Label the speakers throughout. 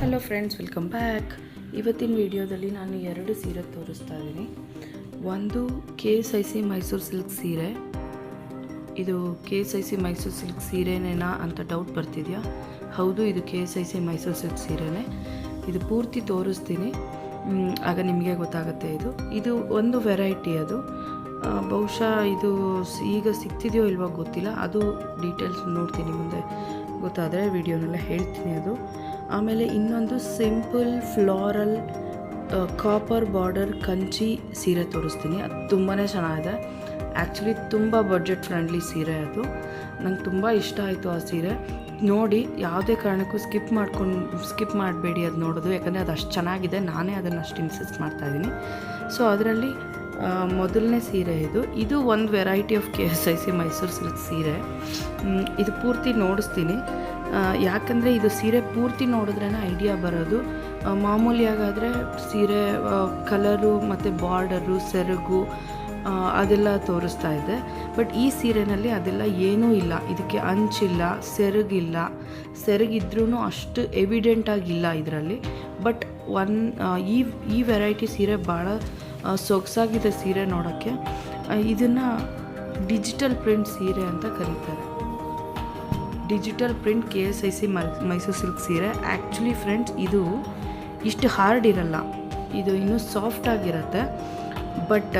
Speaker 1: Hello friends welcome back ಇವತ್ತಿನ ವಿಡಿಯೋದಲ್ಲಿ ನಾನು ಎರಡು ಸೀರೆ ತೋರಿಸ್ತಾ ಇದ್ದೀನಿ. ಒಂದು K S I C Mysuru silk ಸೀರೆ. ಇದು K S I C Mysuru silk ಸೀರೆನೇನಾ ಅಂತ ಡೌಟ್ ಬರ್ತಿದೆಯಾ? ಹೌದು, ಇದು K S I C Mysuru silk ಸೀರೆನೇ. ಇದು ಪೂರ್ತಿ ತೋರಿಸ್ತೀನಿ. ಆಗ ನಿಮಗೆ ಗೊತ್ತಾಗುತ್ತೆ ಇದು. ಇದು ಒಂದು ವೆರೈಟಿ ಅದು. ಬಹುಶಃ ಇದು ಈಗ ಸಿಗ್ತಿದೆಯೋ ಇಲ್ವೋ ಗೊತ್ತಿಲ್ಲ. ಅದು ಡೀಟೇಲ್ಸ್ ನೋಡ್ತೀನಿ ಮುಂದೆ. ಗೊತ್ತಾದರೆ ವಿಡಿಯೋನೆಲ್ಲ ಹೇಳ್ತೀನಿ ಅದು. ಆಮೇಲೆ ಇನ್ನೊಂದು simple floral copper border Kanchi ಸೀರೆ ತೋರಿಸ್ತೀನಿ. ಅದು ತುಂಬಾ ಚೆನ್ನಾಗಿದೆ. ಆ್ಯಕ್ಚುಲಿ ತುಂಬ ಬಡ್ಜೆಟ್ ಫ್ರೆಂಡ್ಲಿ ಸೀರೆ ಅದು. ನಂಗೆ ತುಂಬ ಇಷ್ಟ ಆಯಿತು ಆ ಸೀರೆ. ನೋಡಿ, ಯಾವುದೇ ಕಾರಣಕ್ಕೂ ಸ್ಕಿಪ್ ಮಾಡ್ಕೊಂಡು ಸ್ಕಿಪ್ ಮಾಡಬೇಡಿ ಅದು ನೋಡೋದು. ಯಾಕಂದರೆ ಅದು ಅಷ್ಟು ಚೆನ್ನಾಗಿದೆ. ನಾನೇ ಅದನ್ನು ಅಷ್ಟು ಇನ್ಸಿಸ್ಟ್ ಮಾಡ್ತಾಯಿದ್ದೀನಿ ಸೊ ಅದರಲ್ಲಿ ಮೊದಲನೇ ಸೀರೆ ಇದು. ಇದು ಒಂದು variety of K S I C Mysuru silk ಸೀರೆ. ಇದು ಪೂರ್ತಿ ನೋಡಿಸ್ತೀನಿ. ಯಾಕಂದರೆ ಇದು ಸೀರೆ ಪೂರ್ತಿ ನೋಡಿದ್ರೇ ಐಡಿಯಾ ಬರೋದು. ಮಾಮೂಲಿಯಾಗಾದರೆ ಸೀರೆ ಕಲರು ಮತ್ತು ಬಾರ್ಡರು ಸೆರಗು ಅದೆಲ್ಲ ತೋರಿಸ್ತಾ ಇದೆ. ಬಟ್ ಈ ಸೀರೆನಲ್ಲಿ ಅದೆಲ್ಲ ಏನೂ ಇಲ್ಲ. ಇದಕ್ಕೆ ಅಂಚಿಲ್ಲ, ಸೆರಗಿಲ್ಲ. ಸೆರಗಿದ್ರೂ ಅಷ್ಟು ಎವಿಡೆಂಟಾಗಿಲ್ಲ ಇದರಲ್ಲಿ. ಬಟ್ ಒನ್ ಈ ಈ ವೆರೈಟಿ ಸೀರೆ ಭಾಳ ಸೊಗಸಾಗಿದೆ ಸೀರೆ ನೋಡೋಕ್ಕೆ. ಇದನ್ನು ಡಿಜಿಟಲ್ ಪ್ರಿಂಟ್ ಸೀರೆ ಅಂತ ಕರೀತಾರೆ. Digital print K S I C Mysuru silk ಸೀರೆ. ಆ್ಯಕ್ಚುಲಿ ಫ್ರೆಂಡ್ಸ್, ಇದು ಇಷ್ಟು ಹಾರ್ಡ್ ಇರಲ್ಲ. ಇದು ಇನ್ನೂ ಸಾಫ್ಟಾಗಿರುತ್ತೆ ಬಟ್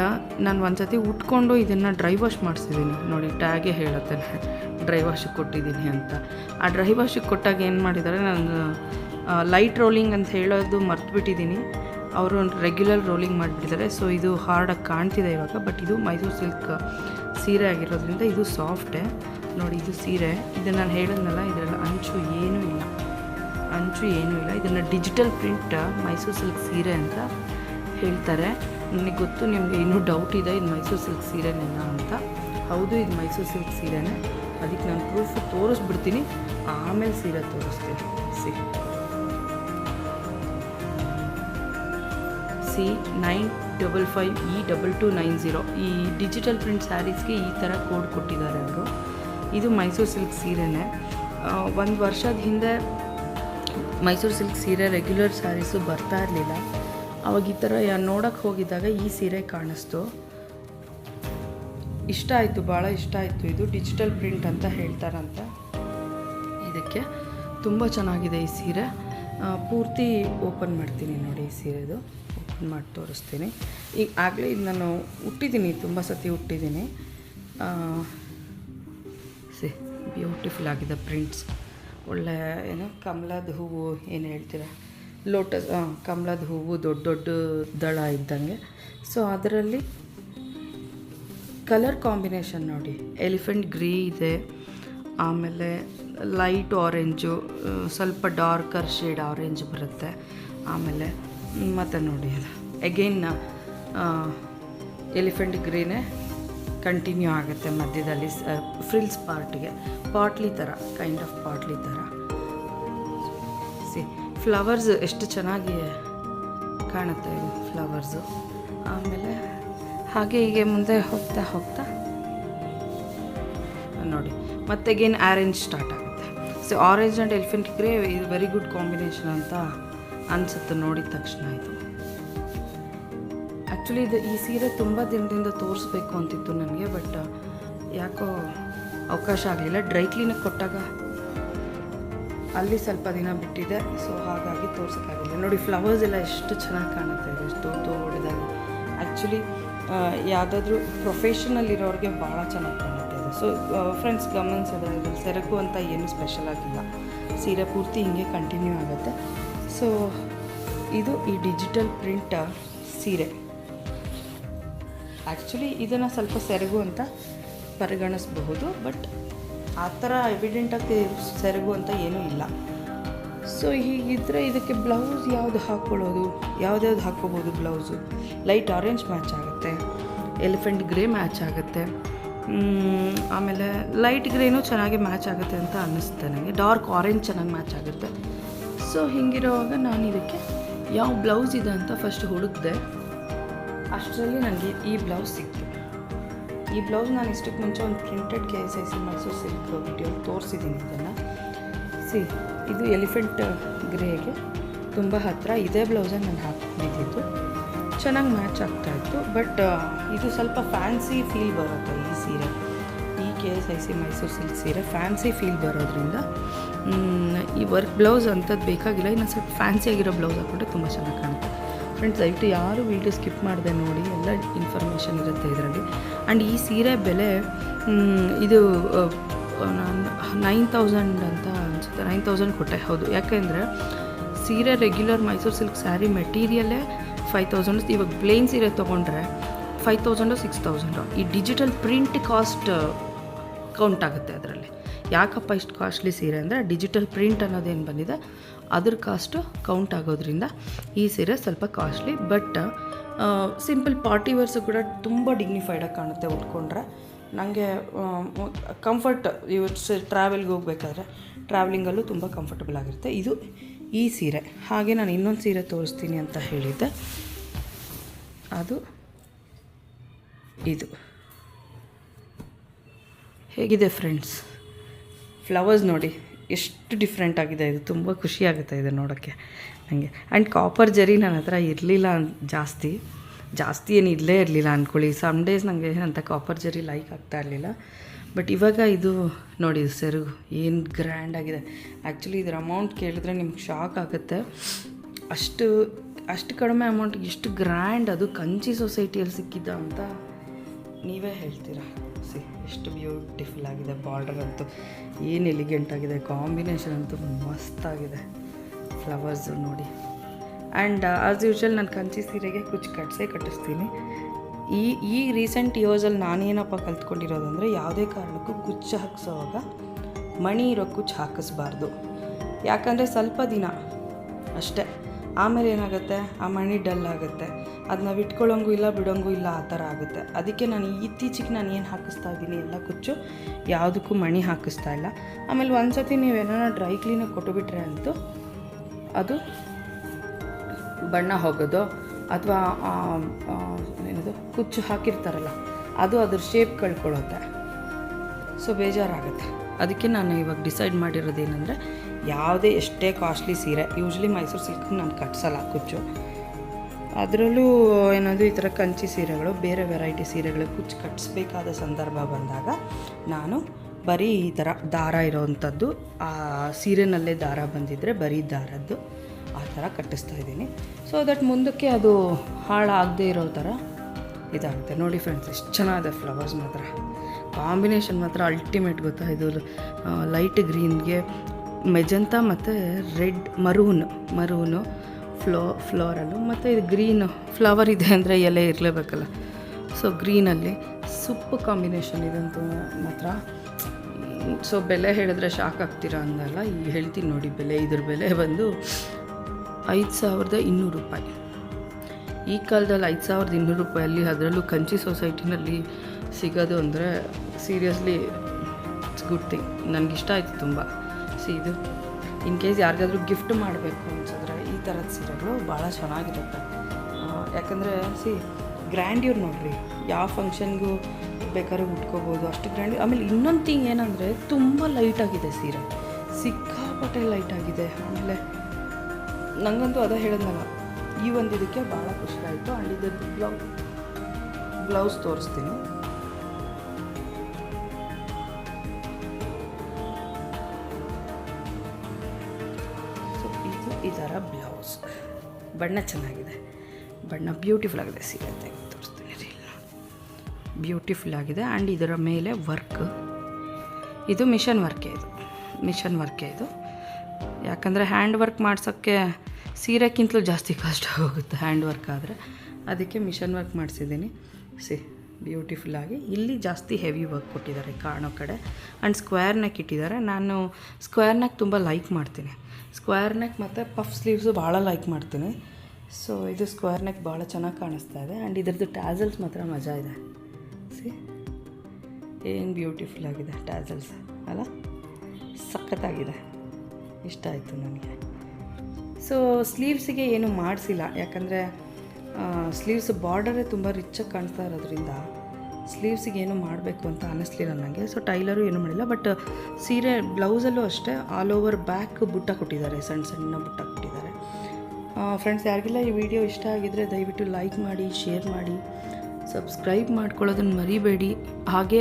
Speaker 1: ನಾನು ಒಂದು ಸತಿ ಉಟ್ಕೊಂಡು ಇದನ್ನು ಡ್ರೈ ವಾಶ್ ಮಾಡಿಸಿದ್ದೀನಿ ನೋಡಿ, ಟ್ಯಾಗೇ ಹೇಳುತ್ತೆ. ಡ್ರೈ ವಾಶಿಗೆ ಕೊಟ್ಟಿದ್ದೀನಿ ಅಂತ. ಆ ಡ್ರೈ ವಾಶಿಗೆ ಕೊಟ್ಟಾಗ ಏನು ಮಾಡಿದ್ದಾರೆ ನಾನು ಲೈಟ್ ರೋಲಿಂಗ್ ಅಂತ ಹೇಳೋದು ಮರ್ತುಬಿಟ್ಟಿದ್ದೀನಿ ಅವರು ರೆಗ್ಯುಲರ್ ರೋಲಿಂಗ್ ಮಾಡಿಬಿಟ್ಟಿದ್ದಾರೆ. ಸೊ, ಇದು ಹಾರ್ಡಾಗಿ ಕಾಣ್ತಿದೆ ಇವಾಗ. ಬಟ್ ಇದು ಮೈಸೂರು ಸಿಲ್ಕ್ ಸೀರೆ ಆಗಿರೋದ್ರಿಂದ ಇದು ಸಾಫ್ಟೇ. ನೋಡಿ, ಇದು ಸೀರೆ. ಇದು ನಾನು ಹೇಳಿದ್ನಲ್ಲ, ಇದರಲ್ಲಿ ಅಂಚು ಏನೂ ಇಲ್ಲ. ಅಂಚು ಏನೂ ಇಲ್ಲ. ಇದನ್ನು ಡಿಜಿಟಲ್ ಪ್ರಿಂಟ್ ಮೈಸೂರು ಸಿಲ್ಕ್ ಸೀರೆ ಅಂತ ಹೇಳ್ತಾರೆ. ನನಗೆ ಗೊತ್ತು, ನಿಮಗೆ ಇನ್ನೂ ಡೌಟ್ ಇದೆ, ಇದು ಮೈಸೂರು ಸಿಲ್ಕ್ ಸೀರೆನೆಲ್ಲ ಅಂತ. ಹೌದು, ಇದು ಮೈಸೂರು ಸಿಲ್ಕ್ ಸೀರೆನೇ. ಅದಕ್ಕೆ ನಾನು ಪ್ರೂಫ್ ತೋರಿಸ್ಬಿಡ್ತೀನಿ. ಆಮೇಲೆ ಸೀರೆ ತೋರಿಸ್ತೀನಿ. C C nine double five E double two nine zero ಈ ಡಿಜಿಟಲ್ ಪ್ರಿಂಟ್ ಸ್ಯಾರೀಸ್ಗೆ ಈ ಥರ ಕೋಡ್ ಕೊಟ್ಟಿದ್ದಾರೆ ಅವರು ಇದು ಮೈಸೂರು ಸಿಲ್ಕ್ ಸೀರೆನೇ. ಒಂದು ವರ್ಷದ ಹಿಂದೆ ಮೈಸೂರು ಸಿಲ್ಕ್ ಸೀರೆ ರೆಗ್ಯುಲರ್ ಸ್ಯಾರೀಸು ಬರ್ತಾ ಇರಲಿಲ್ಲ. ಅವಾಗ ಈ ಥರ ನೋಡೋಕ್ಕೆ ಹೋಗಿದ್ದಾಗ ಈ ಸೀರೆ ಕಾಣಿಸ್ತು. ಇಷ್ಟ ಆಯಿತು ಭಾಳ ಇಷ್ಟ ಆಯಿತು ಇದು. ಡಿಜಿಟಲ್ ಪ್ರಿಂಟ್ ಅಂತ ಹೇಳ್ತಾರಂತ. ಇದಕ್ಕೆ ತುಂಬ ಚೆನ್ನಾಗಿದೆ ಈ ಸೀರೆ. ಪೂರ್ತಿ ಓಪನ್ ಮಾಡ್ತೀನಿ ನೋಡಿ ಈ ಸೀರೆದು. ಓಪನ್ ಮಾಡಿ ತೋರಿಸ್ತೀನಿ. ಈಗ ಆಗಲೇ ಇದು ನಾನು ಹುಟ್ಟಿದ್ದೀನಿ ತುಂಬ ಸತಿ ಹುಟ್ಟಿದ್ದೀನಿ ಸಿ ಬ್ಯೂಟಿಫುಲ್ ಆಗಿದೆ ಪ್ರಿಂಟ್ಸ್ ಒಳ್ಳೆ, ಏನು, ಕಮಲದ ಹೂವು, ಏನು ಹೇಳ್ತೀರ? ಲೋಟಸ್ ಕಮಲದ ಹೂವು, ದೊಡ್ಡ ದೊಡ್ಡ ದಳ ಇದ್ದಂಗೆ. ಸೊ ಅದರಲ್ಲಿ ಕಲರ್ ಕಾಂಬಿನೇಷನ್ ನೋಡಿ. ಎಲಿಫೆಂಟ್ ಗ್ರೀ ಇದೆ. ಆಮೇಲೆ ಲೈಟ್ ಆರೆಂಜು ಸ್ವಲ್ಪ ಡಾರ್ಕರ್ ಶೇಡ್ ಆರೆಂಜ್ ಬರುತ್ತೆ. ಆಮೇಲೆ, ಮತ್ತೆ ನೋಡಿ ಅಲ್ಲ. ಎಗೈನ್ ಎಲಿಫೆಂಟ್ ಗ್ರೀನೇ ಕಂಟಿನ್ಯೂ ಆಗುತ್ತೆ ಮಧ್ಯದಲ್ಲಿ ಫ್ರಿಲ್ಸ್ ಪಾರ್ಟಿಗೆ ಪಾಟ್ಲಿ ಥರ ಕೈಂಡ್ ಆಫ್ ಪಾಟ್ಲಿ ಥರ ಸಿ ಫ್ಲವರ್ಸ್ ಎಷ್ಟು ಚೆನ್ನಾಗಿ ಕಾಣುತ್ತೆ ಇದು ಫ್ಲವರ್ಸು ಆಮೇಲೆ ಹಾಗೆ ಹೀಗೆ ಮುಂದೆ ಹೋಗ್ತಾ ಹೋಗ್ತಾ ನೋಡಿ, ಮತ್ತೆ ಅಗೇನ್ ಆರೆಂಜ್ ಸ್ಟಾರ್ಟ್ ಆಗುತ್ತೆ. So orange and elephant grey ಇದು ವೆರಿ ಗುಡ್ ಕಾಂಬಿನೇಷನ್ ಅಂತ ಅನಿಸುತ್ತೆ, ನೋಡಿದ ತಕ್ಷಣ ಇದು. ಆ್ಯಕ್ಚುಲಿ ಇದು ಈ ಸೀರೆ ತುಂಬ ದಿನದಿಂದ ತೋರಿಸ್ಬೇಕು ಅಂತಿತ್ತು ನನಗೆ, ಬಟ್ ಯಾಕೋ ಅವಕಾಶ ಆಗಲಿಲ್ಲ. ಡ್ರೈ ಕ್ಲೀನಿಗೆ ಕೊಟ್ಟಾಗ ಅಲ್ಲಿ ಸ್ವಲ್ಪ ದಿನ ಬಿಟ್ಟಿದೆ, ಸೊ ಹಾಗಾಗಿ ತೋರ್ಸೋಕ್ಕಾಗಿಲ್ಲ. ನೋಡಿ ಫ್ಲವರ್ಸ್ ಎಲ್ಲ ಎಷ್ಟು ಚೆನ್ನಾಗಿ ಕಾಣುತ್ತೆ, ಎಷ್ಟು ದೊಡ್ಡದಾಗಿ ಆ್ಯಕ್ಚುಲಿ ಯಾವುದಾದ್ರೂ ಪ್ರೊಫೆಷನಲ್ ಇರೋರಿಗೆ ಭಾಳ ಚೆನ್ನಾಗಿ ಕಾಣುತ್ತೆ ಸೊ ಫ್ರೆಂಡ್ಸ್ ಗಮನಿಸಿದ್ರೆ ಇದು ಸೆರಕು ಅಂತ ಏನು ಸ್ಪೆಷಲ್ ಆಗಿಲ್ಲ. ಸೀರೆ ಪೂರ್ತಿ ಹಿಂಗೆ ಕಂಟಿನ್ಯೂ ಆಗುತ್ತೆ. ಸೊ ಇದು ಈ ಡಿಜಿಟಲ್ ಪ್ರಿಂಟ ಸೀರೆ. ಆ್ಯಕ್ಚುಲಿ ಇದನ್ನು ಸ್ವಲ್ಪ ಸೆರಗು ಅಂತ ಪರಿಗಣಿಸಬಹುದು ಬಟ್ ಆ ಥರ ಎವಿಡೆಂಟಾಗಿ ಸೆರಗು ಅಂತ ಏನೂ ಇಲ್ಲ. ಸೊ ಹೀಗಿದ್ದರೆ ಇದಕ್ಕೆ ಬ್ಲೌಸ್ ಯಾವುದು ಹಾಕ್ಕೊಳ್ಳೋದು? ಯಾವ್ದ್ಯಾವ್ದು ಹಾಕ್ಕೋಬೋದು ಬ್ಲೌಸು ಲೈಟ್ ಆರೆಂಜ್ ಮ್ಯಾಚ್ ಆಗುತ್ತೆ ಎಲಿಫೆಂಟ್ ಗ್ರೇ ಮ್ಯಾಚ್ ಆಗುತ್ತೆ. ಆಮೇಲೆ ಲೈಟ್ ಗ್ರೇನೂ ಚೆನ್ನಾಗಿ ಮ್ಯಾಚ್ ಆಗುತ್ತೆ ಅಂತ ಅನ್ನಿಸುತ್ತೆ ನನಗೆ ಡಾರ್ಕ್ ಆರೆಂಜ್ ಚೆನ್ನಾಗಿ ಮ್ಯಾಚ್ ಆಗುತ್ತೆ. ಸೊ ಹಿಂಗಿರುವಾಗ ನಾನು ಇದಕ್ಕೆ ಯಾವ ಬ್ಲೌಸ್ ಇದೆ ಅಂತ ಫಸ್ಟ್ ಹುಡುಕಿದೆ. ಅಷ್ಟರಲ್ಲಿ ನನಗೆ ಈ ಬ್ಲೌಸ್ ಸಿಕ್ತು. ಈ ಬ್ಲೌಸ್ ನಾನು ಇಷ್ಟಕ್ಕೆ ಮುಂಚೆ ಒಂದು printed K S I C Mysuru silk video ತೋರಿಸಿದ್ದೀನಿ ಇದನ್ನು. ಸಿ, ಇದು ಎಲಿಫೆಂಟ್ ಗ್ರೇಗೆ. ತುಂಬ ಹತ್ತಿರ ಇದೇ ಬ್ಲೌಸನ್ನು ನಾನು ಹಾಕಿದ್ದಿದ್ದು ಚೆನ್ನಾಗಿ ಮ್ಯಾಚ್ ಆಗ್ತಾ ಇತ್ತು. ಬಟ್ ಇದು ಸ್ವಲ್ಪ ಫ್ಯಾನ್ಸಿ ಫೀಲ್ ಬರುತ್ತೆ ಈ ಸೀರೆ. ಈ K S I C Mysuru silk ಸೀರೆ ಫ್ಯಾನ್ಸಿ ಫೀಲ್ ಬರೋದ್ರಿಂದ ಈ ವರ್ಕ್ ಬ್ಲೌಸ್ ಅಂಥದ್ದು ಬೇಕಾಗಿಲ್ಲ. ಇನ್ನೊಂದು ಸ್ವಲ್ಪ ಫ್ಯಾನ್ಸಿ ಆಗಿರೋ ಬ್ಲೌಸ್ ಹಾಕ್ಕೊಂಡ್ರೆ ತುಂಬ ಚೆನ್ನಾಗಿ ಕಾಣುತ್ತೆ. ಫ್ರೆಂಡ್ಸ್ ದಯವಿಟ್ಟು ಯಾರು ವೀಡಿಯೋ ಸ್ಕಿಪ್ ಮಾಡಿದೆ ನೋಡಿ, ಎಲ್ಲ ಇನ್ಫಾರ್ಮೇಷನ್ ಇರುತ್ತೆ ಇದರಲ್ಲಿ. ಆ್ಯಂಡ್ ಈ ಸೀರೆ ಬೆಲೆ ಇದು ನಾನು ನೈನ್ ತೌಸಂಡ್ ಅಂತ ಅನಿಸುತ್ತೆ. ನೈನ್ ತೌಸಂಡ್ ಕೊಟ್ಟೆ, ಹೌದು. ಯಾಕೆಂದರೆ, ಸೀರೆ ರೆಗ್ಯುಲರ್ ಮೈಸೂರು ಸಿಲ್ಕ್ ಸ್ಯಾರಿ ಮೆಟೀರಿಯಲ್ಲೇ ಫೈವ್ ತೌಸಂಡ್ ಇವಾಗ ಪ್ಲೇನ್ ಸೀರೆ ತೊಗೊಂಡ್ರೆ ಫೈವ್ ತೌಸಂಡು ಸಿಕ್ಸ್ ತೌಸಂಡು ಈ ಡಿಜಿಟಲ್ ಪ್ರಿಂಟ್ ಕಾಸ್ಟ್ ಕೌಂಟ್ ಆಗುತ್ತೆ ಅದರಲ್ಲಿ. ಯಾಕಪ್ಪ ಇಷ್ಟು ಕಾಸ್ಟ್ಲಿ ಸೀರೆ ಅಂದರೆ ಡಿಜಿಟಲ್ ಪ್ರಿಂಟ್ ಅನ್ನೋದೇನು ಬಂದಿದೆ? ಅದ್ರ ಕಾಸ್ಟು ಕೌಂಟ್ ಆಗೋದ್ರಿಂದ ಈ ಸೀರೆ ಸ್ವಲ್ಪ costly but simple party wears ಕೂಡ ತುಂಬ ಡಿಗ್ನಿಫೈಡಾಗಿ ಕಾಣುತ್ತೆ ಉಟ್ಕೊಂಡ್ರೆ. ನನಗೆ ಕಂಫರ್ಟ್ ಇವತ್ತು ಟ್ರಾವೆಲ್ಗೆ ಹೋಗ್ಬೇಕಾದ್ರೆ ಟ್ರಾವೆಲಿಂಗಲ್ಲೂ ತುಂಬ ಕಂಫರ್ಟಬಲ್ ಆಗಿರುತ್ತೆ. ಇದು ಈ ಸೀರೆ. ಹಾಗೆ ನಾನು ಇನ್ನೊಂದು ಸೀರೆ ತೋರಿಸ್ತೀನಿ ಅಂತ ಹೇಳಿದ್ದೆ. ಅದು ಇದು. ಹೇಗಿದೆ ಫ್ರೆಂಡ್ಸ್ ಫ್ಲವರ್ಸ್ ನೋಡಿ, ಎಷ್ಟು ಡಿಫ್ರೆಂಟ್ ಆಗಿದೆ, ಇದು ತುಂಬ ಖುಷಿ ಆಗುತ್ತೆ ಇದು ನೋಡೋಕ್ಕೆ. ನನಗೆ ಆ್ಯಂಡ್ ಕಾಪರ್ ಜರಿ ನನ್ನ ಹತ್ರ ಇರಲಿಲ್ಲ ಜಾಸ್ತಿ. ಜಾಸ್ತಿ ಏನು ಇರಲೇ ಇರಲಿಲ್ಲ ಅಂದ್ಕೊಳ್ಳಿ ಸಮ್ ಡೇಸ್ ನನಗೆ ಏನಂತ ಕಾಪರ್ ಜರಿ ಲೈಕ್ ಆಗ್ತಾ ಇರಲಿಲ್ಲ. ಬಟ್ ಇವಾಗ ಇದು ನೋಡಿ ಸರ್ ಸೆರಗು. ಏನು ಗ್ರ್ಯಾಂಡ್ ಆಗಿದೆ. ಆ್ಯಕ್ಚುಲಿ ಇದ್ರ ಅಮೌಂಟ್ ಕೇಳಿದ್ರೆ ನಿಮ್ಗೆ ಶಾಕ್ ಆಗುತ್ತೆ. ಅಷ್ಟು ಅಷ್ಟು ಕಡಿಮೆ ಅಮೌಂಟ್ಗೆ ಎಷ್ಟು ಗ್ರ್ಯಾಂಡ್ ಅದು ಕಂಚಿ ಸೊಸೈಟಿಯಲ್ಲಿ ಸಿಕ್ಕಿದ್ದ ಅಂತ ನೀವೇ ಹೇಳ್ತೀರಾ? ಸಿ, ಎಷ್ಟು ಬ್ಯೂಟಿಫುಲ್ ಆಗಿದೆ ಬಾರ್ಡರ್ ಅಂತೂ. ಏನು ಎಲಿಗೆಂಟ್ ಆಗಿದೆ ಕಾಂಬಿನೇಷನ್ ಅಂತೂ ಮಸ್ತಾಗಿದೆ ಫ್ಲವರ್ಸು ನೋಡಿ. ಆ್ಯಂಡ್ ಆಸ್ ಯೂಶ್ವಲ್ ನಾನು ಕಂಚಿ ಸೀರೆಗೆ ಕುಚ್ಚು ಕಟ್ಸೇ ಕಟ್ಟಿಸ್ತೀನಿ. ಈ ಈ ರೀಸೆಂಟ್ ಇಯರ್ಸಲ್ಲಿ ನಾನೇನಪ್ಪ ಕಲ್ತ್ಕೊಂಡಿರೋದಂದರೆ ಯಾವುದೇ ಕಾರಣಕ್ಕೂ ಕುಚ್ಚು ಹಾಕ್ಸೋವಾಗ ಮಣಿ ಇರೋ ಕುಚ್ಚು ಹಾಕಿಸ್ಬಾರ್ದು. ಯಾಕಂದರೆ ಸ್ವಲ್ಪ ದಿನ ಅಷ್ಟೇ. ಆಮೇಲೆ ಏನಾಗುತ್ತೆ? ಆ ಮಣಿ ಡಲ್ ಆಗುತ್ತೆ. ಅದು ನಾವು ಇಟ್ಕೊಳ್ಳೋಂಗೂ ಇಲ್ಲ, ಬಿಡೋಂಗೂ ಇಲ್ಲ, ಆ ಥರ ಆಗುತ್ತೆ. ಅದಕ್ಕೆ ನಾನು ಇತ್ತೀಚೆಗೆ ನಾನು ಏನು ಹಾಕಿಸ್ತಾ ಇದ್ದೀನಿ ಎಲ್ಲ ಕುಚ್ಚು ಯಾವುದಕ್ಕೂ ಮಣಿ ಹಾಕಿಸ್ತಾ ಇಲ್ಲ. ಆಮೇಲೆ ಒಂದು ಸತಿ ಏನಾರ ಡ್ರೈ ಕ್ಲೀನಾಗಿ ಕೊಟ್ಟುಬಿಟ್ರೆ ಅಂತೂ ಅದು ಬಣ್ಣ ಹೋಗೋದು. ಅಥವಾ ಏನದು? ಕುಚ್ಚು ಹಾಕಿರ್ತಾರಲ್ಲ, ಅದು ಅದ್ರ ಶೇಪ್ ಕಳ್ಕೊಳ್ಳುತ್ತೆ ಸೊ ಬೇಜಾರಾಗುತ್ತೆ. ಅದಕ್ಕೆ ನಾನು ಇವಾಗ ಡಿಸೈಡ್ ಮಾಡಿರೋದೇನೆಂದರೆ ಯಾವುದೇ ಎಷ್ಟೇ ಕಾಸ್ಟ್ಲಿ ಸೀರೆ ಯೂಶ್ವಲಿ ಮೈಸೂರು ಸಿಲ್ಕ್ ನಾನು ಕಟ್ಸಲ್ಲ ಕುಚ್ಚು. ಅದರಲ್ಲೂ ಏನದು ಈ ಥರ ಕಂಚಿ ಸೀರೆಗಳು, ಬೇರೆ ವೆರೈಟಿ ಸೀರೆಗಳು ಕುಚ್ಚು ಕಟ್ಟಿಸ್ಬೇಕಾದ ಸಂದರ್ಭ ಬಂದಾಗ ನಾನು ಬರೀ ಈ ಥರ ದಾರ ಇರೋವಂಥದ್ದು ಆ ಸೀರೆನಲ್ಲೇ ದಾರ ಬಂದಿದ್ದರೆ ಬರೀ ದಾರದ್ದು ಆ ಥರ ಕಟ್ಟಿಸ್ತಾ ಇದ್ದೀನಿ. ಸೊ ದಟ್ ಮುಂದಕ್ಕೆ ಅದು ಹಾಳಾಗದೇ ಇರೋ ಥರ ಇದಾಗುತ್ತೆ. ನೋಡಿ ಫ್ರೆಂಡ್ಸ್ ಎಷ್ಟು ಚೆನ್ನಾಗಿದೆ ಫ್ಲವರ್ಸ್ ಮಾತ್ರ. ಕಾಂಬಿನೇಷನ್ ಮಾತ್ರ ಅಲ್ಟಿಮೇಟ್ ಗೊತ್ತಾ? ಇದು ಲೈಟ್ ಗ್ರೀನ್ಗೆ ಮೆಜಂತ ಮತ್ತು red, maroon, maroon, flow floral ಮತ್ತು ಇದು ಗ್ರೀನ್ ಫ್ಲವರ್ ಇದೆ ಅಂದರೆ ಎಲೆ ಇರಲೇಬೇಕಲ್ಲ. ಸೊ ಗ್ರೀನಲ್ಲಿ ಸೂಪ್ ಕಾಂಬಿನೇಷನ್ ಇದಂತೂ ಮಾತ್ರ. ಸೊ ಬೆಲೆ ಹೇಳಿದ್ರೆ ಶಾಕ್ ಆಗ್ತೀರಾ ಅಂದಲ್ಲ ಈಗ ಹೇಳ್ತೀನಿ ನೋಡಿ ಬೆಲೆ, ಇದ್ರ ಬೆಲೆ ಬಂದು ಐದು ಸಾವಿರದ ಇನ್ನೂರು ರೂಪಾಯಿ. ಈ ಕಾಲದಲ್ಲಿ ಐದು ಸಾವಿರದ ಇನ್ನೂರು ರೂಪಾಯಲ್ಲಿ ಅದರಲ್ಲೂ ಕಂಚಿ ಸೊಸೈಟಿನಲ್ಲಿ ಸಿಗೋದು ಅಂದರೆ ಸೀರಿಯಸ್ಲಿ ಇಟ್ಸ್ ಗುಡ್ ಥಿಂಗ್ ನನಗಿಷ್ಟ ಆಯಿತು ತುಂಬ. ಸಿ ಇದು ಇನ್ ಕೇಸ್ ಯಾರಿಗಾದ್ರೂ ಗಿಫ್ಟ್ ಮಾಡಬೇಕು ಅನ್ಸಿದ್ರೆ ಈ ಥರದ ಸೀರೆಗಳು ಭಾಳ ಚೆನ್ನಾಗಿರುತ್ತೆ. ಯಾಕಂದರೆ ಸಿ ಗ್ರ್ಯಾಂಡ್ಯೂರ್ ನೋಡ್ರಿ, ಯಾವ ಫಂಕ್ಷನ್ಗೂ ಬೇಕಾದ್ರೆ ಉಟ್ಕೋಬೋದು, ಅಷ್ಟು ಗ್ರ್ಯಾಂಡ್ ಆಮೇಲೆ ಇನ್ನೊಂದು ಥಿಂಗ್ ಏನಂದರೆ ತುಂಬ ಲೈಟಾಗಿದೆ ಸೀರೆ. ಸಿಕ್ಕಾಪಟ್ಟೆ ಲೈಟಾಗಿದೆ ಆಮೇಲೆ ನನಗಂತೂ ಅದೇ ಹೇಳಿದ್ನಲ್ಲ, ಈ ಒಂದು ಇದಕ್ಕೆ ಭಾಳ ಖುಷಿ ಆಯಿತು. ಆ್ಯಂಡ್ ಇದು ಬ್ಲೌಸ್ ಬ್ಲೌಸ್ ತೋರಿಸ್ತೀನಿ. ಬಣ್ಣ ಚೆನ್ನಾಗಿದೆ. ಬಣ್ಣ ಬ್ಯೂಟಿಫುಲ್ ಆಗಿದೆ ಸೀರೆ ತೆಗೆದು ತೋರಿಸ್ತೀನಿ. ರೀ ಬ್ಯೂಟಿಫುಲ್ ಆಗಿದೆ. ಆ್ಯಂಡ್ ಇದರ ಮೇಲೆ ವರ್ಕ್ ಇದು ಮಿಷನ್ ವರ್ಕೇ ಇದು. ಮಿಷನ್ ವರ್ಕೇ ಇದು. ಯಾಕಂದರೆ ಹ್ಯಾಂಡ್ ವರ್ಕ್ ಮಾಡ್ಸೋಕ್ಕೆ ಸೀರೆಕ್ಕಿಂತಲೂ ಜಾಸ್ತಿ ಕಾಸ್ಟ್ ಆಗೋಗುತ್ತೆ ಹ್ಯಾಂಡ್ ವರ್ಕ್ ಆದರೆ. ಅದಕ್ಕೆ ಮಿಷನ್ ವರ್ಕ್ ಮಾಡಿಸಿದ್ದೀನಿ. ಸಿ ಬ್ಯೂಟಿಫುಲ್ ಆಗಿ. ಇಲ್ಲಿ ಜಾಸ್ತಿ ಹೆವಿ ವರ್ಕ್ ಕೊಟ್ಟಿದ್ದಾರೆ ಕಾಣೋ ಕಡೆ. ಆ್ಯಂಡ್ ಸ್ಕ್ವೇರ್ನಾಗ ಇಟ್ಟಿದ್ದಾರೆ. ನಾನು ಸ್ಕ್ವೇರ್ನಾಗ ತುಂಬ ಲೈಕ್ ಮಾಡ್ತೀನಿ. ಸ್ಕ್ವೇರ್ ನೆಕ್ ಮತ್ತು ಪಫ್ ಸ್ಲೀವ್ಸು ಭಾಳ ಲೈಕ್ ಮಾಡ್ತೀನಿ. ಸೊ ಇದು ಸ್ಕ್ವೇರ್ ನೆಕ್ ಭಾಳ ಚೆನ್ನಾಗಿ ಕಾಣಿಸ್ತಾ ಇದೆ. ಆ್ಯಂಡ್ ಇದ್ರದ್ದು ಟ್ಯಾಸಲ್ಸ್ ಮಾತ್ರ ಮಜಾ ಇದೆ. ಸಿ ಏನು ಬ್ಯೂಟಿಫುಲ್ ಆಗಿದೆ ಟ್ಯಾಸಲ್ಸ್ ಅಲ್ಲ? ಸಖತ್ತಾಗಿದೆ. ಇಷ್ಟ ಆಯಿತು ನನಗೆ. ಸೊ ಸ್ಲೀವ್ಸಿಗೆ ಏನು ಮಾಡಿಸಿಲ್ಲ. ಯಾಕಂದರೆ ಸ್ಲೀವ್ಸ್ ಬಾರ್ಡರೇ ತುಂಬ ರಿಚಾಗಿ ಕಾಣಿಸ್ತಾ ಇರೋದ್ರಿಂದ ಸ್ಲೀವ್ಸಿಗೆ ಏನು ಮಾಡಬೇಕು ಅಂತ ಅನ್ನಿಸ್ಲಿಲ್ಲ ನನಗೆ. ಸೊ ಟೈಲರು ಏನು ಮಾಡಿಲ್ಲ. ಬಟ್ ಸೀರೆ, ಬ್ಲೌಸಲ್ಲೂ ಅಷ್ಟೇ ಆಲ್ ಓವರ್ ಬ್ಯಾಕ್ ಬುಟ್ಟ ಕೊಟ್ಟಿದ್ದಾರೆ, ಸಣ್ಣ ಸಣ್ಣ ಬುಟ್ಟ ಕೊಟ್ಟಿದ್ದಾರೆ. ಫ್ರೆಂಡ್ಸ್ ಯಾರಿಗೆಲ್ಲ ಈ ವಿಡಿಯೋ ಇಷ್ಟ ಆಗಿದ್ದರೆ ದಯವಿಟ್ಟು ಲೈಕ್ ಮಾಡಿ ಶೇರ್ ಮಾಡಿ ಸಬ್ಸ್ಕ್ರೈಬ್ ಮಾಡ್ಕೊಳ್ಳೋದನ್ನು ಮರಿಬೇಡಿ. ಹಾಗೆ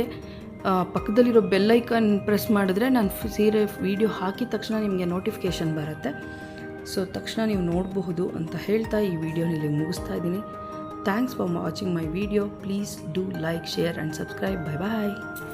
Speaker 1: ಪಕ್ಕದಲ್ಲಿರೋ ಬೆಲ್ಲೈಕನ್ ಪ್ರೆಸ್ ಮಾಡಿದ್ರೆ ನಾನು ಸೀರೆ ವಿಡಿಯೋ ಹಾಕಿದ ತಕ್ಷಣ ನಿಮಗೆ ನೋಟಿಫಿಕೇಷನ್ ಬರುತ್ತೆ. ಸೊ ತಕ್ಷಣ ನೀವು ನೋಡಬಹುದು ಅಂತ ಹೇಳ್ತಾ ಈ ವಿಡಿಯೋನಲ್ಲಿ ಮುಗಿಸ್ತಾ ಇದ್ದೀನಿ. Thanks for watching my video. Please do like, share and subscribe. Bye bye.